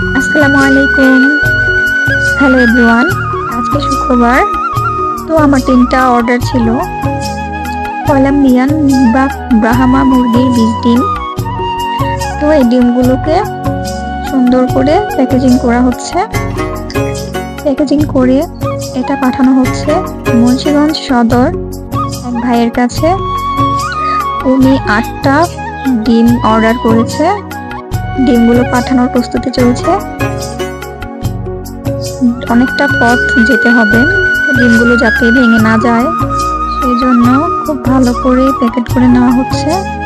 আসসালামু আলাইকুম। Hello everyone আজকে শুক্রবার। তো আমার তিনটা অর্ডার ছিল। কলাম্বিয়ান বা ব্রাহামা মুরগির বীজ ডিম। তো এই ডিমগুলোকে সুন্দর করে প্যাকেজিং করা হচ্ছে। প্যাকেজিং করে এটা পাঠানো হচ্ছে মুন্সিগঞ্জ সদর এক ভাইয়ের কাছে। উনি আটটা ডিম অর্ডার করেছে। ডিমগুলো পাঠানোর প্রস্তুতি চলছে। অনেকটা পথ যেতে হবে, ডিমগুলো যাতে ভেঙে না যায়। সেই জন্য খুব ভালো করে প্যাকেট করে নেওয়া হচ্ছে।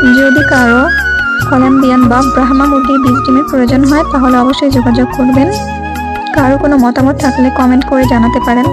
যদি কারও কলম্বিয়ান বা ব্রাহ্মা মুরগির বীজ ডিমের প্রয়োজন হয়, তাহলে অবশ্যই যোগাযোগ করবেন। কারও কোনো মতামত থাকলে কমেন্ট করে জানাতে পারেন।